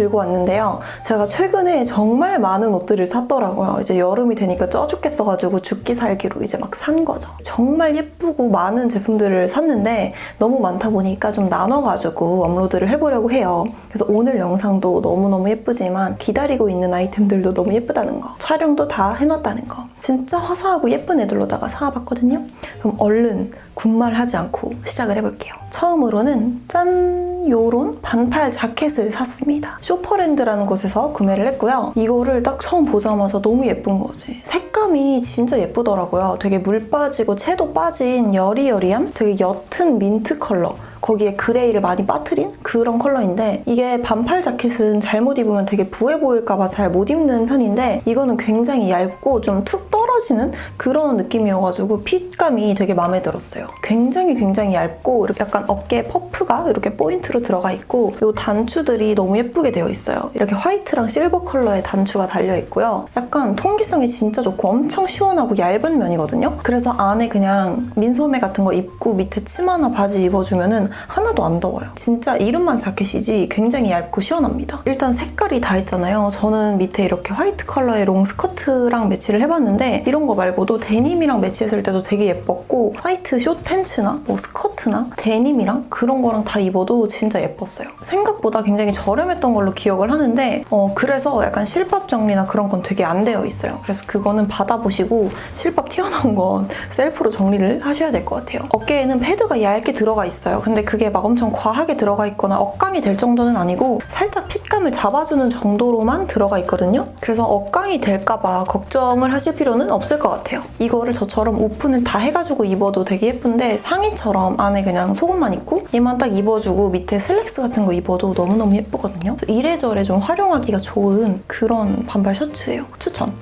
들고 왔는데요. 제가 최근에 정말 많은 옷들을 샀더라고요. 이제 여름이 되니까 쪄 죽겠어가지고 죽기 살기로 이제 막 산 거죠. 정말 예쁘고 많은 제품들을 샀는데 너무 많다 보니까 좀 나눠가지고 업로드를 해보려고 해요. 그래서 오늘 영상도 너무너무 예쁘지만 기다리고 있는 아이템들도 너무 예쁘다는 거. 촬영도 다 해놨다는 거. 진짜 화사하고 예쁜 애들로다가 사와봤거든요. 그럼 얼른 군말하지 않고 시작을 해볼게요. 처음으로는 짠! 요런 반팔 자켓을 샀습니다. 쇼퍼랜드라는 곳에서 구매를 했고요. 이거를 딱 처음 보자마자 너무 예쁜 거지. 색감이 진짜 예쁘더라고요. 되게 물 빠지고 채도 빠진 여리여리한 되게 옅은 민트 컬러. 거기에 그레이를 많이 빠뜨린 그런 컬러인데 이게 반팔 자켓은 잘못 입으면 되게 부해 보일까봐 잘 못 입는 편인데 이거는 굉장히 얇고 좀툭떨 어지는 그런 느낌이어가지고 핏감이 되게 마음에 들었어요. 굉장히 굉장히 얇고 약간 어깨 퍼프가 이렇게 포인트로 들어가 있고 이 단추들이 너무 예쁘게 되어 있어요. 이렇게 화이트랑 실버 컬러의 단추가 달려 있고요. 약간 통기성이 진짜 좋고 엄청 시원하고 얇은 면이거든요. 그래서 안에 그냥 민소매 같은 거 입고 밑에 치마나 바지 입어주면은 하나도 안 더워요. 진짜 이름만 자켓이지 굉장히 얇고 시원합니다. 일단 색깔이 다 있잖아요. 저는 밑에 이렇게 화이트 컬러의 롱 스커트랑 매치를 해봤는데 이런 거 말고도 데님이랑 매치했을 때도 되게 예뻤고 화이트 숏 팬츠나 뭐 스커트나 데님이랑 그런 거랑 다 입어도 진짜 예뻤어요. 생각보다 굉장히 저렴했던 걸로 기억을 하는데 어, 그래서 약간 실밥 정리나 그런 건 되게 안 되어 있어요. 그래서 그거는 받아보시고 실밥 튀어나온 건 셀프로 정리를 하셔야 될 것 같아요. 어깨에는 패드가 얇게 들어가 있어요. 근데 그게 막 엄청 과하게 들어가 있거나 억감이 될 정도는 아니고 살짝 핏감을 잡아주는 정도로만 들어가 있거든요. 그래서 억감이 될까봐 걱정을 하실 필요는 없을 것 같아요. 이거를 저처럼 오픈을 다 해가지고 입어도 되게 예쁜데 상의처럼 안에 그냥 속옷만 입고 얘만 딱 입어주고 밑에 슬랙스 같은 거 입어도 너무너무 예쁘거든요. 이래저래 좀 활용하기가 좋은 그런 반발 셔츠예요. 추천.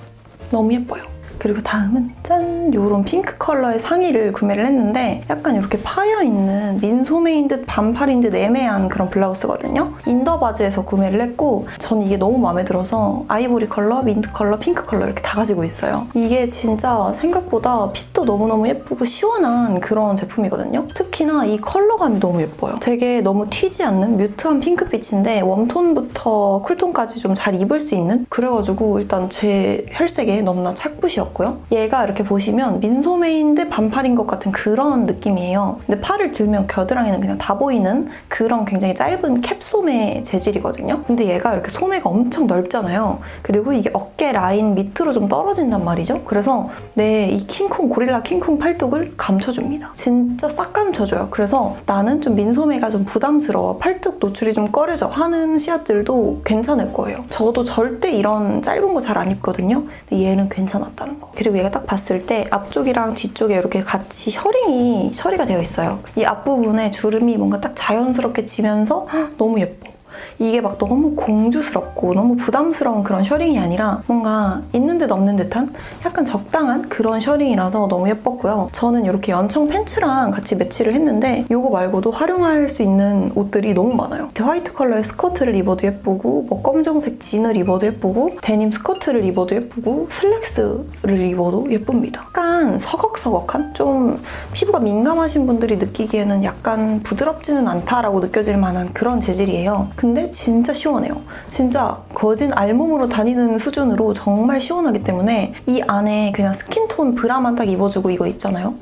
너무 예뻐요. 그리고 다음은 짠! 요런 핑크 컬러의 상의를 구매를 했는데 약간 이렇게 파여있는 민소매인 듯 반팔인 듯 애매한 그런 블라우스거든요. 인더바즈에서 구매를 했고 전 이게 너무 마음에 들어서 아이보리 컬러, 민트 컬러, 핑크 컬러 이렇게 다 가지고 있어요. 이게 진짜 생각보다 핏도 너무너무 예쁘고 시원한 그런 제품이거든요. 특히나 이 컬러감이 너무 예뻐요. 되게 너무 튀지 않는 뮤트한 핑크빛인데 웜톤부터 쿨톤까지 좀 잘 입을 수 있는 그래가지고 일단 제 혈색에 너무나 착붙이었고 요. 얘가 이렇게 보시면 민소매인데 반팔인 것 같은 그런 느낌이에요. 근데 팔을 들면 겨드랑이는 그냥 다 보이는 그런 굉장히 짧은 캡소매 재질이거든요. 근데 얘가 이렇게 소매가 엄청 넓잖아요. 그리고 이게 어깨 라인 밑으로 좀 떨어진단 말이죠. 그래서 내 이 킹콩 고릴라 킹콩 팔뚝을 감춰줍니다. 진짜 싹 감춰줘요. 그래서 나는 좀 민소매가 좀 부담스러워 팔뚝 노출이 좀 꺼려져 하는 씨앗들도 괜찮을 거예요. 저도 절대 이런 짧은 거 잘 안 입거든요. 근데 얘는 괜찮았다는 거. 그리고 얘가 딱 봤을 때 앞쪽이랑 뒤쪽에 이렇게 같이 셔링이 처리가 되어 있어요. 이 앞부분에 주름이 뭔가 딱 자연스럽게 지면서 헉, 너무 예뻐. 이게 막 너무 공주스럽고 너무 부담스러운 그런 셔링이 아니라 뭔가 있는 듯 없는 듯한 약간 적당한 그런 셔링이라서 너무 예뻤고요. 저는 이렇게 연청 팬츠랑 같이 매치를 했는데 이거 말고도 활용할 수 있는 옷들이 너무 많아요. 화이트 컬러의 스커트를 입어도 예쁘고 뭐 검정색 진을 입어도 예쁘고 데님 스커트를 입어도 예쁘고 슬랙스를 입어도 예쁩니다. 약간 서걱서걱한 좀 피부가 민감하신 분들이 느끼기에는 약간 부드럽지는 않다라고 느껴질 만한 그런 재질이에요. 근데 진짜 시원해요. 진짜 거진 알몸으로 다니는 수준으로 정말 시원하기 때문에 이 안에 그냥 스킨톤 브라만 딱 입어주고 이거 있잖아요.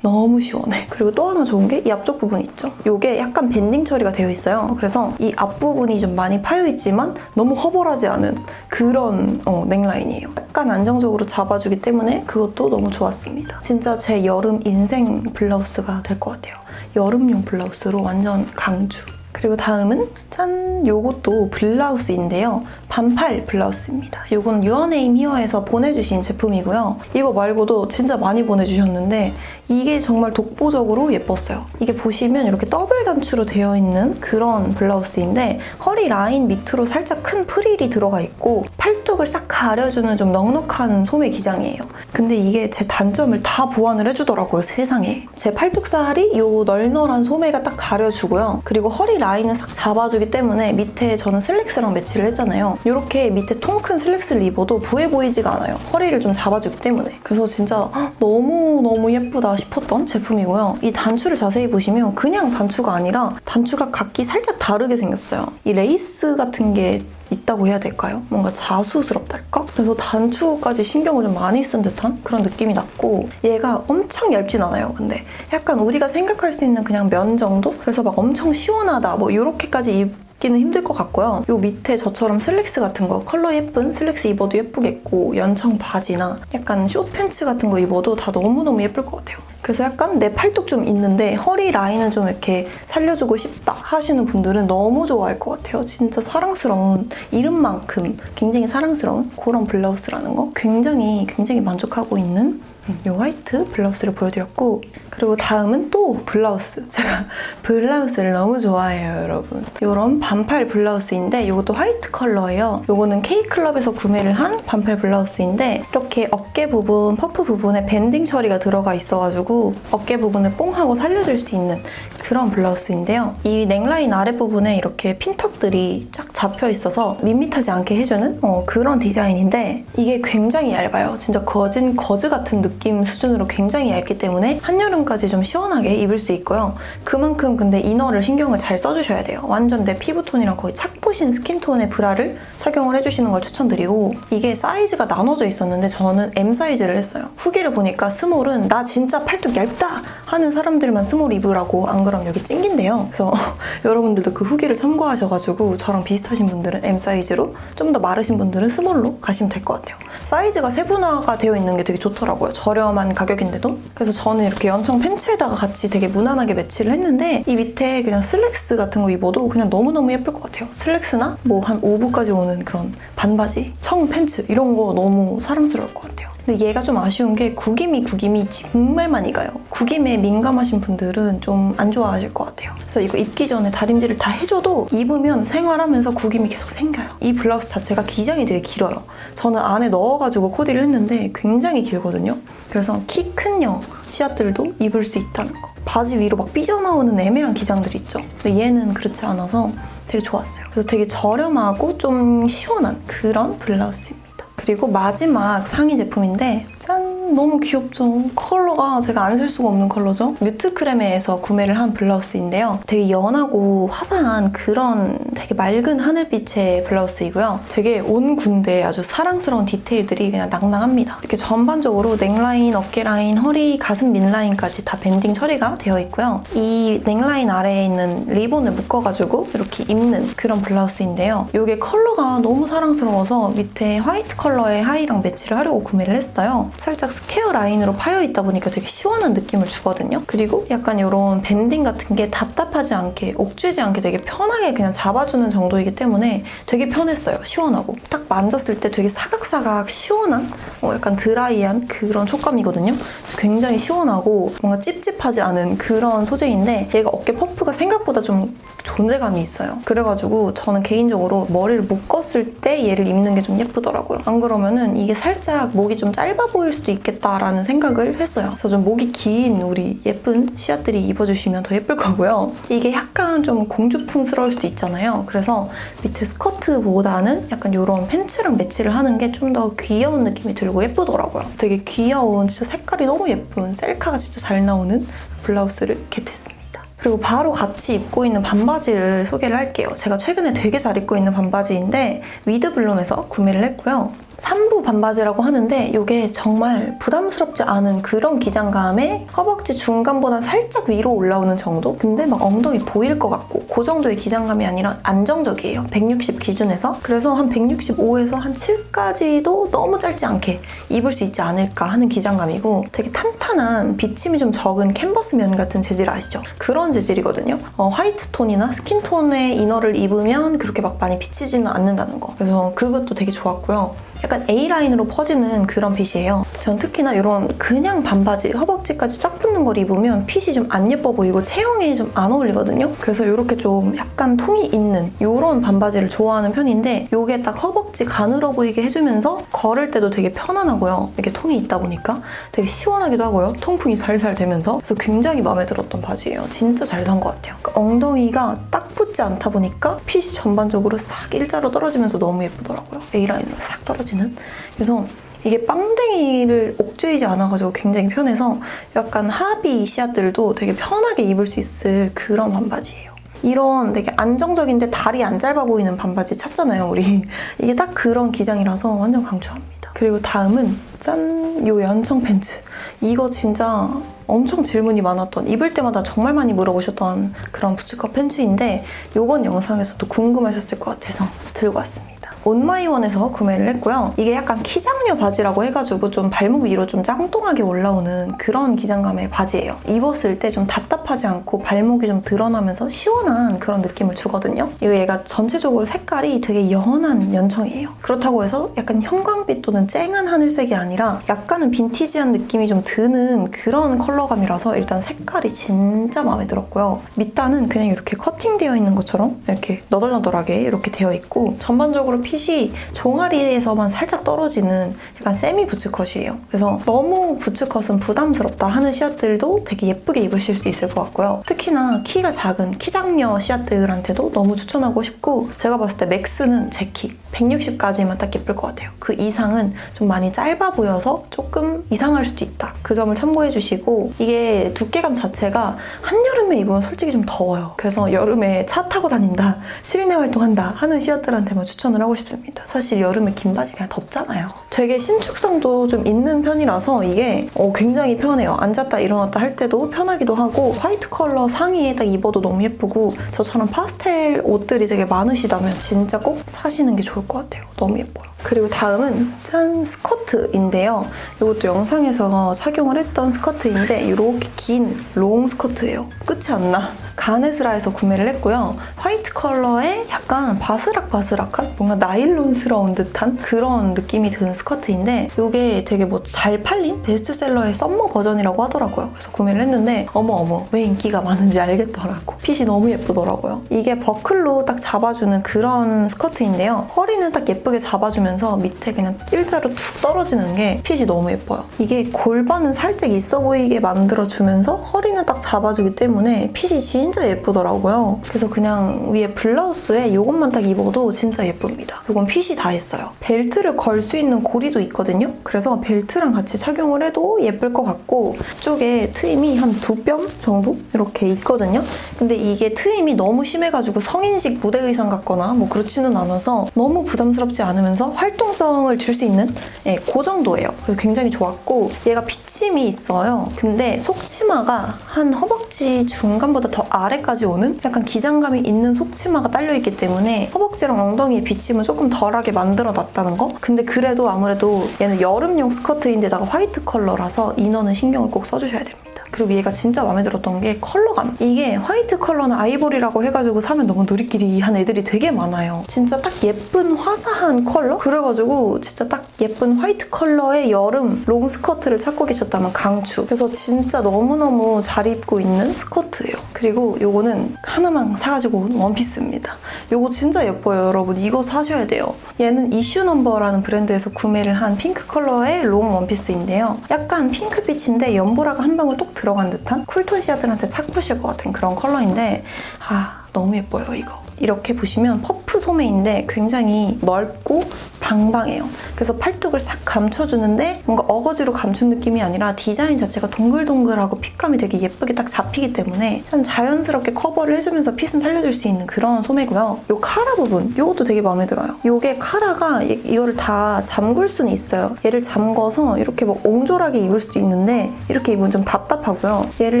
너무 시원해. 그리고 또 하나 좋은 게 이 앞쪽 부분 있죠? 이게 약간 밴딩 처리가 되어 있어요. 그래서 이 앞부분이 좀 많이 파여있지만 너무 허벌하지 않은 그런 어, 넥라인이에요. 약간 안정적으로 잡아주기 때문에 그것도 너무 좋았습니다. 진짜 제 여름 인생 블라우스가 될 것 같아요. 여름용 블라우스로 완전 강주. 그리고 다음은 짠! 요것도 블라우스인데요. 반팔 블라우스입니다. 요건 유어네임 히어에서 보내주신 제품이고요. 이거 말고도 진짜 많이 보내주셨는데 이게 정말 독보적으로 예뻤어요. 이게 보시면 이렇게 더블 단추로 되어 있는 그런 블라우스인데 허리 라인 밑으로 살짝 큰 프릴이 들어가 있고 팔뚝 팔뚝을 싹 가려주는 좀 넉넉한 소매 기장이에요. 근데 이게 제 단점을 다 보완을 해주더라고요, 세상에. 제 팔뚝살이 요 널널한 소매가 딱 가려주고요. 그리고 허리 라인을 싹 잡아주기 때문에 밑에 저는 슬랙스랑 매치를 했잖아요. 이렇게 밑에 통 큰 슬랙스를 입어도 부해 보이지가 않아요. 허리를 좀 잡아주기 때문에. 그래서 진짜 너무너무 예쁘다 싶었던 제품이고요. 이 단추를 자세히 보시면 그냥 단추가 아니라 단추가 각기 살짝 다르게 생겼어요. 이 레이스 같은 게 있다고 해야 될까요? 뭔가 자수스럽달까? 그래서 단추까지 신경을 좀 많이 쓴 듯한 그런 느낌이 났고 얘가 엄청 얇진 않아요. 근데 약간 우리가 생각할 수 있는 그냥 면 정도? 그래서 막 엄청 시원하다 뭐 이렇게까지 입기는 힘들 것 같고요. 요 밑에 저처럼 슬랙스 같은 거 컬러 예쁜 슬랙스 입어도 예쁘겠고 연청 바지나 약간 숏 팬츠 같은 거 입어도 다 너무너무 예쁠 것 같아요. 그래서 약간 내 팔뚝 좀 있는데 허리 라인은 좀 이렇게 살려주고 싶다 하시는 분들은 너무 좋아할 것 같아요. 진짜 사랑스러운 이름만큼 굉장히 사랑스러운 그런 블라우스라는 거 굉장히 굉장히 만족하고 있는 이 화이트 블라우스를 보여드렸고 그리고 다음은 또 블라우스. 제가 블라우스를 너무 좋아해요 여러분. 이런 반팔 블라우스인데 이것도 화이트 컬러예요. 이거는 K클럽에서 구매를 한 반팔 블라우스인데 이렇게 어깨 부분 퍼프 부분에 밴딩 처리가 들어가 있어가지고 어깨 부분을 뽕 하고 살려줄 수 있는 그런 블라우스인데요. 이 넥라인 아랫부분에 이렇게 핀턱들이 쫙 잡혀 있어서 밋밋하지 않게 해주는 어, 그런 디자인인데 이게 굉장히 얇아요. 진짜 거진 거즈 같은 느낌 수준으로 굉장히 얇기 때문에 한여름까지 좀 시원하게 입을 수 있고요. 그만큼 근데 이너를 신경을 잘 써주셔야 돼요. 완전 내 피부톤이랑 거의 착 붙인 스킨톤의 브라를 착용을 해주시는 걸 추천드리고 이게 사이즈가 나눠져 있었는데 저는 M 사이즈를 했어요. 후기를 보니까 스몰은 나 진짜 팔뚝 얇다 하는 사람들만 스몰 입으라고 안 그럼 여기 찡긴데요. 그래서 여러분들도 그 후기를 참고하셔가지고 저랑 비슷하신 분들은 M 사이즈로 좀 더 마르신 분들은 스몰로 가시면 될 것 같아요. 사이즈가 세분화가 되어 있는 게 되게 좋더라고요. 저렴한 가격인데도. 그래서 저는 이렇게 연청 팬츠에다가 같이 되게 무난하게 매치를 했는데 이 밑에 그냥 슬랙스 같은 거 입어도 그냥 너무너무 예쁠 것 같아요. 슬랙 스나 뭐 한 5부까지 오는 그런 반바지, 청 팬츠 이런 거 너무 사랑스러울 것 같아요. 근데 얘가 좀 아쉬운 게 구김이 구김이 정말 많이 가요. 구김에 민감하신 분들은 좀 안 좋아하실 것 같아요. 그래서 이거 입기 전에 다림질을 다 해줘도 입으면 생활하면서 구김이 계속 생겨요. 이 블라우스 자체가 기장이 되게 길어요. 저는 안에 넣어가지고 코디를 했는데 굉장히 길거든요. 그래서 키 큰 여 씨앗들도 입을 수 있다는 거. 바지 위로 막 삐져나오는 애매한 기장들 있죠. 근데 얘는 그렇지 않아서 되게 좋았어요. 그래서 되게 저렴하고 좀 시원한 그런 블라우스입니다. 그리고 마지막 상의 제품인데 짠! 너무 귀엽죠? 컬러가 제가 안 살 수가 없는 컬러죠? 뮤트 크레메에서 구매를 한 블라우스인데요. 되게 연하고 화사한 그런 되게 맑은 하늘빛의 블라우스이고요. 되게 온 군데 아주 사랑스러운 디테일들이 그냥 낭낭합니다. 이렇게 전반적으로 넥라인, 어깨라인, 허리, 가슴 민라인까지 다 밴딩 처리가 되어 있고요. 이 넥라인 아래에 있는 리본을 묶어가지고 이렇게 입는 그런 블라우스인데요. 이게 컬러가 너무 사랑스러워서 밑에 화이트 컬러의 하의랑 매치를 하려고 구매를 했어요. 살짝 스퀘어 라인으로 파여 있다 보니까 되게 시원한 느낌을 주거든요. 그리고 약간 이런 밴딩 같은 게 답답하지 않게 옥죄지 않게 되게 편하게 그냥 잡아주는 정도이기 때문에 되게 편했어요. 시원하고 딱 만졌을 때 되게 사각사각 시원한 어, 약간 드라이한 그런 촉감이거든요. 굉장히 시원하고 뭔가 찝찝하지 않은 그런 소재인데 얘가 어깨 퍼프가 생각보다 좀 존재감이 있어요. 그래가지고 저는 개인적으로 머리를 묶었을 때 얘를 입는 게 좀 예쁘더라고요. 안 그러면은 이게 살짝 목이 좀 짧아 보일 수도 있 겠다라는 생각을 했어요. 그래서 좀 목이 긴 우리 예쁜 씨앗들이 입어주시면 더 예쁠 거고요. 이게 약간 좀 공주풍스러울 수도 있잖아요. 그래서 밑에 스커트보다는 약간 이런 팬츠랑 매치를 하는 게 좀 더 귀여운 느낌이 들고 예쁘더라고요. 되게 귀여운 진짜 색깔이 너무 예쁜 셀카가 진짜 잘 나오는 블라우스를 겟했습니다. 그리고 바로 같이 입고 있는 반바지를 소개를 할게요. 제가 최근에 되게 잘 입고 있는 반바지인데 위드블룸에서 구매를 했고요. 3부 반바지라고 하는데 이게 정말 부담스럽지 않은 그런 기장감에 허벅지 중간보다 살짝 위로 올라오는 정도? 근데 막 엉덩이 보일 것 같고 그 정도의 기장감이 아니라 안정적이에요. 160 기준에서. 그래서 한 165에서 한 7까지도 너무 짧지 않게 입을 수 있지 않을까 하는 기장감이고 되게 탄탄한 비침이 좀 적은 캔버스 면 같은 재질 아시죠? 그런 재질이거든요. 어, 화이트 톤이나 스킨 톤의 이너를 입으면 그렇게 막 많이 비치지는 않는다는 거. 그래서 그것도 되게 좋았고요. 약간 A라인으로 퍼지는 그런 핏이에요. 전 특히나 이런 그냥 반바지, 허벅지까지 쫙 붙는 걸 입으면 핏이 좀 안 예뻐 보이고 체형에 좀 안 어울리거든요. 그래서 이렇게 좀 약간 통이 있는 이런 반바지를 좋아하는 편인데 이게 딱 허벅지 가늘어 보이게 해주면서 걸을 때도 되게 편안하고요. 이렇게 통이 있다 보니까 되게 시원하기도 하고요. 통풍이 살살 되면서 그래서 굉장히 마음에 들었던 바지예요. 진짜 잘 산 것 같아요. 그러니까 엉덩이가 딱 붙지 않다 보니까 핏이 전반적으로 싹 일자로 떨어지면서 너무 예쁘더라고요. A라인으로 싹 떨어지는. 그래서 이게 빵댕이를 옥죄이지 않아가지고 굉장히 편해서 약간 하비 시아들도 되게 편하게 입을 수 있을 그런 반바지예요. 이런 되게 안정적인데 다리 안 짧아 보이는 반바지 찾잖아요, 우리. 이게 딱 그런 기장이라서 완전 강추합니다. 그리고 다음은 짠! 요 연청 팬츠. 이거 진짜 엄청 질문이 많았던 입을 때마다 정말 많이 물어보셨던 그런 부츠컷 팬츠인데 이번 영상에서도 궁금하셨을 것 같아서 들고 왔습니다. 온마이원에서 구매를 했고요. 이게 약간 키장류 바지라고 해가지고 좀 발목 위로 좀 짱뚱하게 올라오는 그런 기장감의 바지예요. 입었을 때 좀 답답하지 않고 발목이 좀 드러나면서 시원한 그런 느낌을 주거든요. 이거 얘가 전체적으로 색깔이 되게 연한 연청이에요. 그렇다고 해서 약간 형광빛 또는 쨍한 하늘색이 아니라 약간은 빈티지한 느낌이 좀 드는 그런 컬러감이라서 일단 색깔이 진짜 마음에 들었고요. 밑단은 그냥 이렇게 커팅되어 있는 것처럼 이렇게 너덜너덜하게 이렇게 되어 있고 전반적으로 핏이 종아리에서만 살짝 떨어지는 약간 세미 부츠컷이에요. 그래서 너무 부츠컷은 부담스럽다 하는 시아들도 되게 예쁘게 입으실 수 있을 것 같고요. 특히나 키가 작은 키장녀 시아들한테도 너무 추천하고 싶고 제가 봤을 때 맥스는 제 키 160까지만 딱 예쁠 것 같아요. 그 이상은 좀 많이 짧아 보여서 조금 이상할 수도 있다. 그 점을 참고해 주시고 이게 두께감 자체가 한여름에 입으면 솔직히 좀 더워요. 그래서 여름에 차 타고 다닌다, 실내 활동한다 하는 시아들한테만 추천을 하고 싶 습니다. 사실 여름에 긴 바지 그냥 덥잖아요. 되게 신축성도 좀 있는 편이라서 이게 어, 굉장히 편해요. 앉았다 일어났다 할 때도 편하기도 하고 화이트 컬러 상의에 딱 입어도 너무 예쁘고 저처럼 파스텔 옷들이 되게 많으시다면 진짜 꼭 사시는 게 좋을 것 같아요. 너무 예뻐요. 그리고 다음은 짠 스커트인데요. 이것도 영상에서 착용을 했던 스커트인데 이렇게 긴 롱 스커트예요. 끝이 안 나. 가네스라에서 구매를 했고요. 화이트 컬러에 약간 바스락바스락한 뭔가 나일론스러운 듯한 그런 느낌이 드는 스커트인데 이게 되게 뭐 잘 팔린 베스트셀러의 썸머 버전이라고 하더라고요. 그래서 구매를 했는데 어머 어머 왜 인기가 많은지 알겠더라고. 핏이 너무 예쁘더라고요. 이게 버클로 딱 잡아주는 그런 스커트인데요. 허리는 딱 예쁘게 잡아주면서 밑에 그냥 일자로 툭 떨어지는 게 핏이 너무 예뻐요. 이게 골반은 살짝 있어 보이게 만들어주면서 허리는 딱 잡아주기 때문에 핏이 진짜 예쁘더라고요. 그래서 그냥 위에 블라우스에 이것만 딱 입어도 진짜 예쁩니다. 이건 핏이 다 했어요. 벨트를 걸 수 있는 고리도 있거든요. 그래서 벨트랑 같이 착용을 해도 예쁠 것 같고 이쪽에 트임이 한 두 뼘 정도 이렇게 있거든요. 근데 이게 트임이 너무 심해가지고 성인식 무대 의상 같거나 뭐 그렇지는 않아서 너무 부담스럽지 않으면서 활동성을 줄 수 있는 예, 그 정도예요. 그래서 굉장히 좋았고 얘가 비침이 있어요. 근데 속치마가 한 허벅지 중간보다 더 아래까지 오는 약간 기장감이 있는 속치마가 딸려 있기 때문에 허벅지랑 엉덩이의 비침을 조금 덜하게 만들어 놨다는 거. 근데 그래도 아무래도 얘는 여름용 스커트인데다가 화이트 컬러라서 이너는 신경을 꼭 써주셔야 됩니다. 그리고 얘가 진짜 마음에 들었던 게 컬러감. 이게 화이트 컬러나 아이보리라고 해가지고 사면 너무 누리끼리 한 애들이 되게 많아요. 진짜 딱 예쁜 화사한 컬러? 그래가지고 진짜 딱 예쁜 화이트 컬러의 여름 롱 스커트를 찾고 계셨다면 강추. 그래서 진짜 너무너무 잘 입고 있는 스커트예요. 그리고 요거는 하나만 사가지고 온 원피스입니다. 요거 진짜 예뻐요, 여러분. 이거 사셔야 돼요. 얘는 이슈 넘버라는 브랜드에서 구매를 한 핑크 컬러의 롱 원피스인데요. 약간 핑크빛인데 연보라가 한 방울 똑 들어간 듯한 쿨톤 씨앗들한테 착붙일 것 같은 그런 컬러인데 아 너무 예뻐요 이거. 이렇게 보시면 퍼프 소매인데 굉장히 넓고 방방해요. 그래서 팔뚝을 싹 감춰주는데 뭔가 어거지로 감춘 느낌이 아니라 디자인 자체가 동글동글하고 핏감이 되게 예쁘게 딱 잡히기 때문에 참 자연스럽게 커버를 해주면서 핏은 살려줄 수 있는 그런 소매고요. 이 카라 부분, 이것도 되게 마음에 들어요. 이게 카라가 이- 이거를 다 잠글 수는 있어요. 얘를 잠궈서 이렇게 뭐 옹졸하게 입을 수도 있는데 이렇게 입으면 좀 답답하고요. 얘를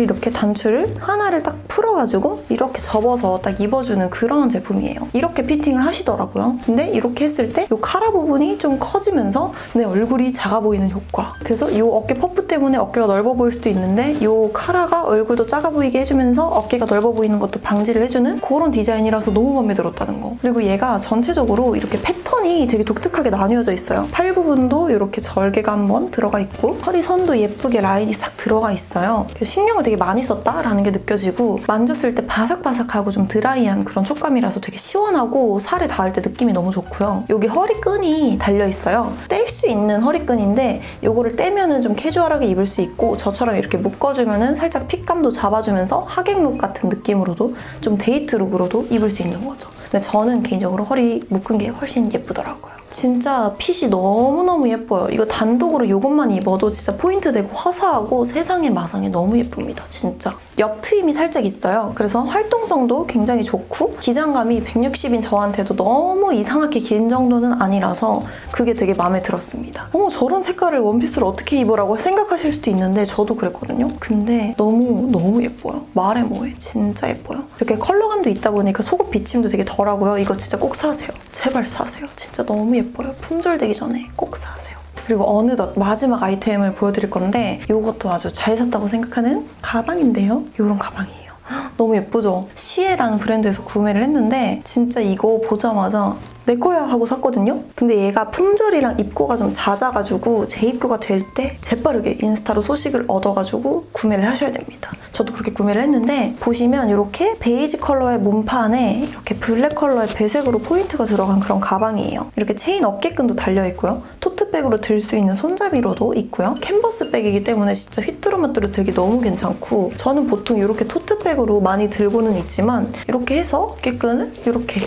이렇게 단추를 하나를 딱 풀어가지고 이렇게 접어서 딱 입어주는 그런 제품이에요. 이렇게 피팅을 하시더라고요. 근데 이렇게 했을 때 이 카라 부분이 좀 커지면서 내 얼굴이 작아 보이는 효과. 그래서 이 어깨 퍼프 때문에 어깨가 넓어 보일 수도 있는데 이 카라가 얼굴도 작아 보이게 해주면서 어깨가 넓어 보이는 것도 방지를 해주는 그런 디자인이라서 너무 마음에 들었다는 거. 그리고 얘가 전체적으로 이렇게 패턴 패턴이 되게 독특하게 나뉘어져 있어요. 팔 부분도 이렇게 절개가 한번 들어가 있고 허리선도 예쁘게 라인이 싹 들어가 있어요. 신경을 되게 많이 썼다라는 게 느껴지고 만졌을 때 바삭바삭하고 좀 드라이한 그런 촉감이 라서 되게 시원하고 살에 닿을 때 느낌이 너무 좋고요. 여기 허리끈이 달려 있어요. 뗄 수 있는 허리끈인데 이거를 떼면은 좀 캐주얼하게 입을 수 있고 저처럼 이렇게 묶어주면은 살짝 핏감도 잡아주면서 하객룩 같은 느낌으로도 좀 데이트 룩으로도 입을 수 있는 거죠. 근데 저는 개인적으로 허리 묶은 게 훨씬 예쁘더라고요. 진짜 핏이 너무너무 예뻐요. 이거 단독으로 이것만 입어도 진짜 포인트 되고 화사하고 세상에 마상에 너무 예쁩니다. 진짜. 옆 트임이 살짝 있어요. 그래서 활동성도 굉장히 좋고 기장감이 160인 저한테도 너무 이상하게 긴 정도는 아니라서 그게 되게 마음에 들었습니다. 어머 저런 색깔을 원피스를 어떻게 입으라고 생각하실 수도 있는데 저도 그랬거든요. 근데 너무 너무 예뻐요. 말해 뭐해. 진짜 예뻐요. 이렇게 컬러감도 있다 보니까 속옷 비침도 되게 덜하고요. 이거 진짜 꼭 사세요. 제발 사세요. 진짜 너무 예뻐요. 품절되기 전에 꼭 사세요. 그리고 어느덧 마지막 아이템을 보여드릴 건데 이것도 아주 잘 샀다고 생각하는 가방인데요. 이런 가방이에요. 헉, 너무 예쁘죠? 시에라는 브랜드에서 구매를 했는데 진짜 이거 보자마자 내 거야 하고 샀거든요. 근데 얘가 품절이랑 입고가 좀 잦아가지고 재입고가 될 때 재빠르게 인스타로 소식을 얻어가지고 구매를 하셔야 됩니다. 저도 그렇게 구매를 했는데 보시면 이렇게 베이지 컬러의 몸판에 이렇게 블랙 컬러의 배색으로 포인트가 들어간 그런 가방이에요. 이렇게 체인 어깨끈도 달려 있고요. 토트백으로 들 수 있는 손잡이로도 있고요. 캔버스 백이기 때문에 진짜 휘뚜루마뚜루 들기 너무 괜찮고 저는 보통 이렇게 토트백으로 많이 들고는 있지만 이렇게 해서 어깨끈을 이렇게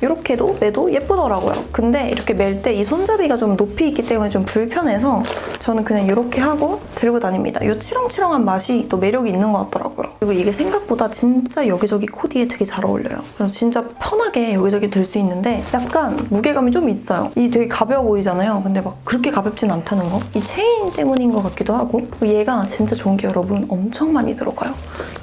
이렇게도 매도 예쁘더라고요. 근데 이렇게 멜 때 이 손잡이가 좀 높이 있기 때문에 좀 불편해서 저는 그냥 이렇게 하고 들고 다닙니다. 이 치렁치렁한 맛이 또 매력이 있는 것 같더라고요. 그리고 이게 생각보다 진짜 여기저기 코디에 되게 잘 어울려요. 그래서 진짜 편하게 여기저기 들 수 있는데 약간 무게감이 좀 있어요. 이 되게 가벼워 보이잖아요. 근데 막 그렇게 가볍진 않다는 거. 이 체인 때문인 것 같기도 하고 얘가 진짜 좋은 게 여러분 엄청 많이 들어가요.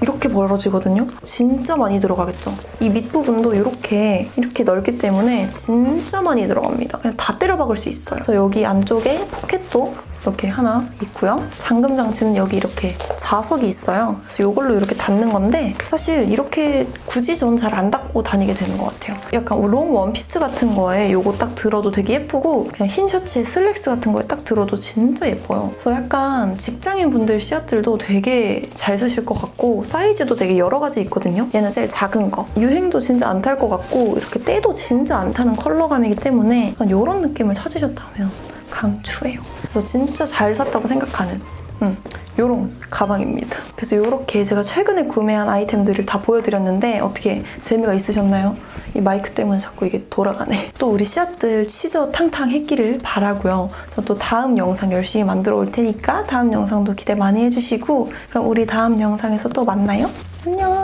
이렇게 벌어지거든요. 진짜 많이 들어가겠죠. 이 밑부분도 이렇게 이렇게 넓기 때문에 진짜 많이 들어갑니다. 그냥 다 때려 박을 수 있어요. 그래서 여기 안쪽에 포켓도 이렇게 하나 있고요. 잠금 장치는 여기 이렇게 자석이 있어요. 그래서 이걸로 이렇게 닫는 건데 사실 이렇게 굳이 전 잘 안 닫고 다니게 되는 것 같아요. 약간 롱 원피스 같은 거에 이거 딱 들어도 되게 예쁘고 그냥 흰 셔츠에 슬랙스 같은 거에 딱 들어도 진짜 예뻐요. 그래서 약간 직장인 분들 씨앗들도 되게 잘 쓰실 것 같고 사이즈도 되게 여러 가지 있거든요. 얘는 제일 작은 거. 유행도 진짜 안 탈 것 같고 이렇게 때도 진짜 안 타는 컬러감이기 때문에 이런 느낌을 찾으셨다면 강추해요. 그래서 진짜 잘 샀다고 생각하는 음, 요런 가방입니다. 그래서 이렇게 제가 최근에 구매한 아이템들을 다 보여드렸는데 어떻게 재미가 있으셨나요? 이 마이크 때문에 자꾸 이게 돌아가네. 또 우리 씨앗들 치저 탕탕 했기를 바라고요. 저또 다음 영상 열심히 만들어 올 테니까 다음 영상도 기대 많이 해주시고 그럼 우리 다음 영상에서 또 만나요. 안녕.